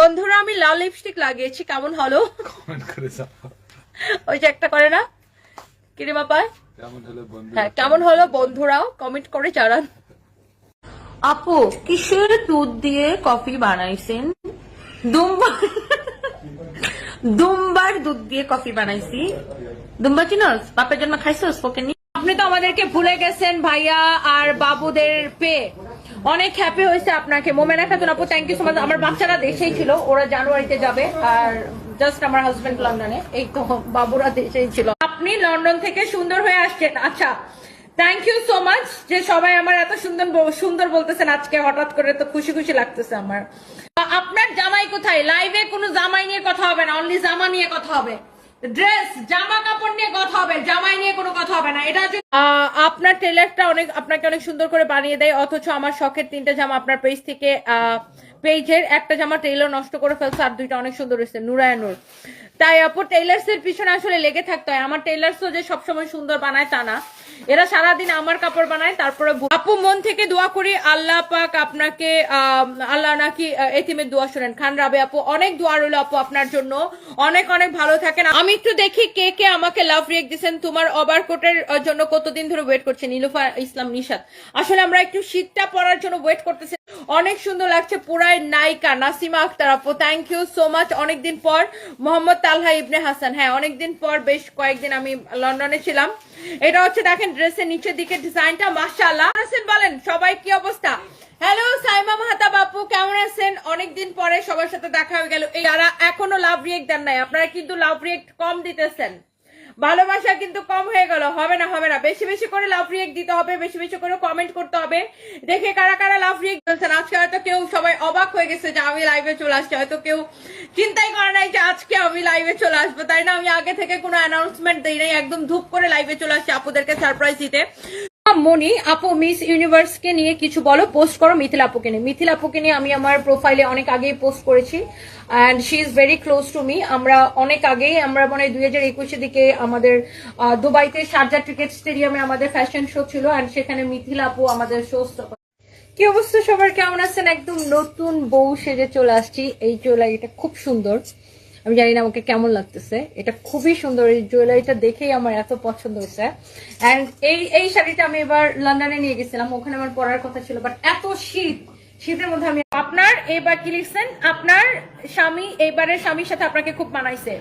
বন্ধুরা আমি লাল লিপস্টিক লাগিয়েছি কেমন হলো? কমেন্ট করে ওই যে একটা করে না? কিরে বাপায় কেমন হলো হ্যাঁ কেমন হলো বন্ধুরাও কমেন্ট করে জানান। আপু কিসের দুধ দিয়ে কফি বানাইছেন? দুম্বার দুম্বার দুধ দিয়ে কফি বানাইছি। দুম্বা চিনস বাপের জন্য খাইছস ওকে আপনি তো আমাদেরকে ভুলে গেছেন ভাইয়া আর বাবুদের পেয়ে অনেক হ্যাপি হয়েছে আপনাকে। মোমেনা খাতুন আপু থ্যাংক ইউ সো মাচ আমার বাচ্চারা দেশেই ছিল, ওরা জানুয়ারিতে যাবে। আর জাস্ট আমার হাজবেন্ড লন্ডনে, এই তো বাবুরা দেশেই ছিল। আপনি লন্ডন থেকে সুন্দর হয়ে আসছেন। আচ্ছা থ্যাংক ইউ সো মাচ যে সবাই আমার এত সুন্দর সুন্দর বলতেছেন আজকে। হঠাৎ করে তো খুশি খুশি লাগতেছে আমার। আপনার জামাই কোথায়? লাইভে কোনো জামাই নিয়ে কথা হবে না অনলি জামা নিয়ে কথা হবে। ড্রেস জামা কাপড় নিয়ে কথা হবে, জামাই নিয়ে কোনো কথা হবে না। এটা আপনার টেলারটা অনেক, আপনাকে অনেক সুন্দর করে বানিয়ে দেয়, অথচ আমার শখের তিনটা জামা আপনার পেজ থেকে পেজের একটা জামা টেইলার নষ্ট করে ফেলছে, আর দুইটা অনেক সুন্দর হয়েছে, নুরায়নুর। তাই আপু টেইলার্স এর পিছনে আসলে লেগে থাকতে হয়। আমার টেইলার্স তো যে সবসময় সুন্দর বানায় তা না। এরা সারাদিন আমার কাপড় বানায়, তারপরে আপু মন থেকে দোয়া করি আল্লাহ পাক আপনাকে আল্লাহ নাকি এতিমের দোয়া শুনেন। খান রাবে আপু, অনেক দোয়া রইল আপু আপনার জন্য। অনেক অনেক ভালো থাকেন। আমি একটু দেখি কে কে আমাকে লাভ রিয়েক দিচ্ছেন তোমার ওভারকোটের কোটের জন্য কতদিন ধরে ওয়েট করছে নীলুফা ইসলাম নিশাদ আসলে আমরা একটু শীতটা পরার জন্য ওয়েট করতেছি। অনেক সুন্দর লাগছে পুরাই নায়িকা নাসিমা আক্তার আপু। থ্যাংক ইউ সো মাচ অনেকদিন পর মোহাম্মদ তালহা ইবনে হাসান। হ্যাঁ অনেকদিন পর বেশ কয়েকদিন আমি লন্ডনে ছিলাম। এটা হচ্ছে দেখেন ড্রেসের নিচের দিকে ডিজাইনটা, মাশাআল্লাহ। আছেন বলেন? সবাই কি অবস্থা? হ্যালো সাইমা মাহাতা বাপু, কেমন আছেন? অনেকদিন পরে সবার সাথে দেখা হয়ে গেল। যারা এখনও লাভ রিয়েক্ট দেন নাই, আপনারা কিন্তু লাভ রিয়েক্ট কম দিতেছেন। ভালোবাসা কিন্তু কম হয়ে গেল। হবে না হবে না। বেশি বেশি করে লাভ রিয়েক্ট দিতে হবে, বেশি বেশি করে কমেন্ট করতে হবে। দেখে কারা কারা লাভ রিয়েক্ট বলছেন? আজকে হয়তো কেউ সবাই অবাক হয়ে গেছে যে আমি লাইভে চলে আসছি। হয়তো কেউ চিন্তাই করে নাই যে আজকে আমি লাইভে চলে আসব। তাই না? আমি আগে থেকে কোনো অ্যানাউন্সমেন্ট দিই নাই। একদম ধূপ করে লাইভে চলে আসছি আপুদেরকে সারপ্রাইজ দিতে। মনি আপু, মিস ইউনিভার্স কে নিয়ে কিছু বলো। পোস্ট করো মিথিল আপুকে নিয়ে। মিথিল আপুকে নিয়ে আমি আমার প্রোফাইলে অনেক আগেই পোস্ট করেছি। And she is very close to me আমরা অনেক আগেই, আমরা মনে হয় দুই হাজার একুশের দিকে আমাদের দুবাইতে শারজা ক্রিকেট স্টেডিয়ামে আমাদের ফ্যাশন শো ছিল। অ্যান্ড সেখানে মিথিল আপু আমাদের শো কি অবস্থা সবার? কেমন আছেন? একদম নতুন বউ সেজে চলে আসছি। এই জুয়েলারিটা খুব সুন্দর। আমি জানি না আমাকে কেমন লাগতেছে। এটা খুবই সুন্দর। এই জুয়েলারিটা দেখেই আমার এত পছন্দ হয়েছে। এন্ড এই এই শাড়িটা আমি এবার লন্ডনে নিয়ে গেছিলাম। ওখানে আমার পরার কথা ছিল। বাট এত শীত। শীতের মধ্যে আমি আপনার এবার কি লিখছেন? আপনার স্বামী এইবারের স্বামীর সাথে আপনাকে খুব মানাইছে।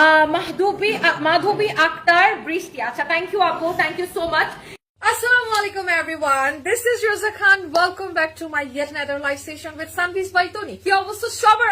আহ, মাহদুবি মাধবী আক্তার বৃষ্টি। আচ্ছা থ্যাংক ইউ আপু। Thank you so much Assalamu alaikum everyone. This is Rosa Khan. Welcome back to my yet another live session with Sunbees by Tony. কি অবস্থা সবার